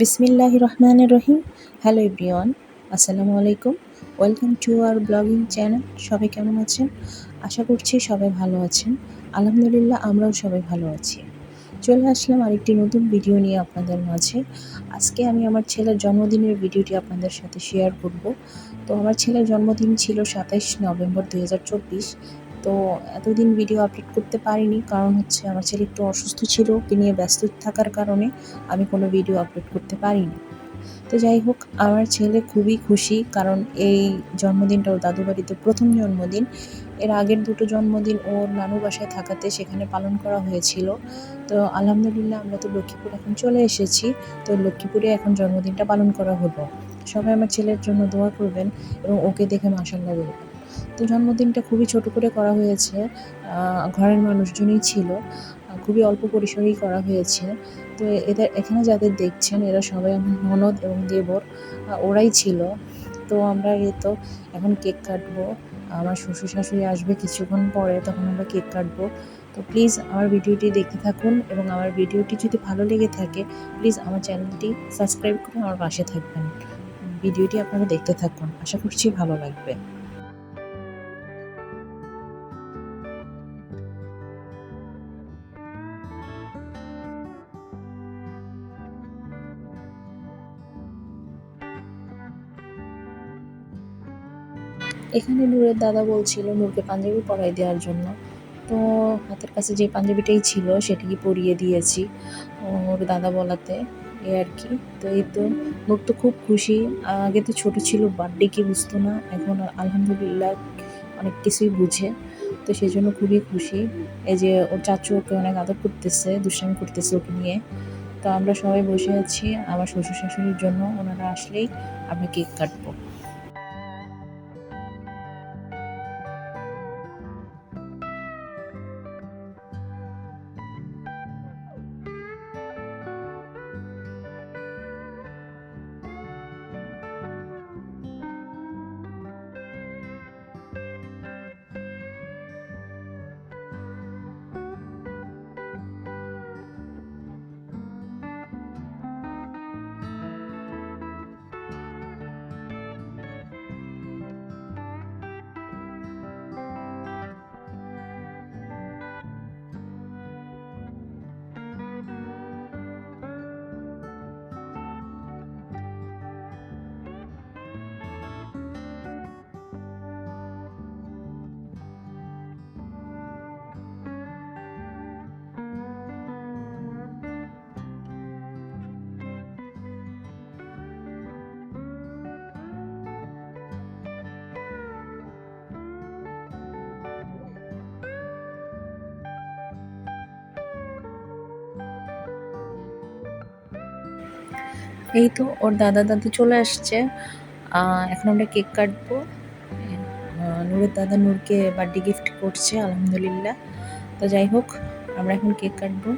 বিসমিল্লাহ রহমান রহিম। Hello everyone আসসালামু আলাইকুম। Welcome to our blogging channel সবাই কেমন আছেন? আশা করছি সবাই ভালো আছেন। আলহামদুলিল্লাহ, আমরাও সবাই ভালো আছি। চলে আসলাম আরেকটি নতুন ভিডিও নিয়ে আপনাদের মাঝে। আজকে আমি আমার ছেলের জন্মদিনের ভিডিওটি আপনাদের সাথে শেয়ার করব। তো আমার ছেলের জন্মদিন ছিল সাতাইশ নভেম্বর দুই হাজার চব্বিশ। তো এতদিন ভিডিও আপলোড করতে পারিনি, কারণ হচ্ছে আমার ছেলে একটু অসুস্থ ছিল, ওকে নিয়ে ব্যস্ত থাকার কারণে আমি কোনো ভিডিও আপলোড করতে পারিনি। তো যাই হোক, আমার ছেলে খুবই খুশি, কারণ এই জন্মদিনটা ওর দাদু বাড়িতে প্রথম জন্মদিন। এর আগের দুটো জন্মদিন ওর নানু বাসায় থাকাতে সেখানে পালন করা হয়েছিল। তো আলহামদুলিল্লাহ আমরা তো লক্ষ্মীপুর এখন চলে এসেছি, তো লক্ষ্মীপুরে এখন জন্মদিনটা পালন করা হলো। সবাই আমার ছেলের জন্য দোয়া করবেন এবং ওকে দেখে মাসাল্লাহ বলবেন। তো জন্মদিনটা খুবই ছোট করে করা হয়েছে। ঘরের মানুষজনই ছিল। খুবই অল্প পরিসরেই করা হয়েছে। তো এদের এখানে যাদের দেখছেন, এরা সবাই আমার ননদ এবং দেবর। ওরাই ছিল। তো আমরা এই তো এখন কেক কাটবো। আমার শ্বশুর শাশুড়ি আসবে কিছুক্ষণ পরে, তখন আমরা কেক কাটবো। তো প্লিজ আমার ভিডিওটি দেখতে থাকুন এবং আমার ভিডিওটি যদি ভালো লেগে থাকে, প্লিজ আমার চ্যানেলটি সাবস্ক্রাইব করে আমার পাশে থাকবেন। ভিডিওটি আপনারা দেখতে থাকুন। আশা করছি ভালো লাগবে। এখানে নূরের দাদা বলছিল নূরকে পাঞ্জাবি পরাই দেওয়ার জন্য। তো হাতের কাছে যে পাঞ্জাবিটাই ছিল সেটাকে পরিয়ে দিয়েছি ওর দাদা বলাতে, এ আর কি। তো এই তো নূর তো খুব খুশি। আগে তো ছোট ছিল বার্থডে কি বুঝতো না, এখন আলহামদুলিল্লাহ অনেক কিছুই বুঝে। তো সেই জন্য খুবই খুশি। এই যে ওর চাচু ওকে অনেক আদর করতেছে, দুষ্টামি করতেছে ওকে নিয়ে। তো আমরা সবাই বসে আছি আমার শ্বশুর শাশুড়ির জন্য, ওনারা আসলেই আমরা কেক কাটবো। এই তো ওর দাদা, দাদি চলে আসছে। এখন আমরা কেক কাটবো। নূরের দাদা নূরকে বার্থডে গিফট করছে, আলহামদুলিল্লাহ। তো যাই হোক, আমরা এখন কেক কাটবো।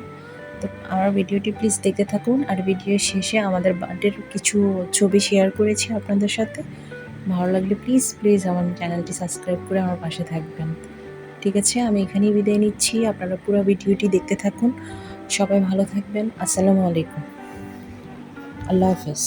তো আমার ভিডিওটি প্লিজ দেখতে থাকুন। আর ভিডিও শেষে আমাদের বার্থডের কিছু ছবি শেয়ার করেছি আপনাদের সাথে। ভালো লাগলে প্লিজ প্লিজ আমার চ্যানেলটি সাবস্ক্রাইব করে আমার পাশে থাকবেন। ঠিক আছে, আমি এখানেই বিদায় নিচ্ছি। আপনারা পুরো ভিডিওটি দেখতে থাকুন। সবাই ভালো থাকবেন। আসসালামু আলাইকুম। আল্লাহ হাফেজ।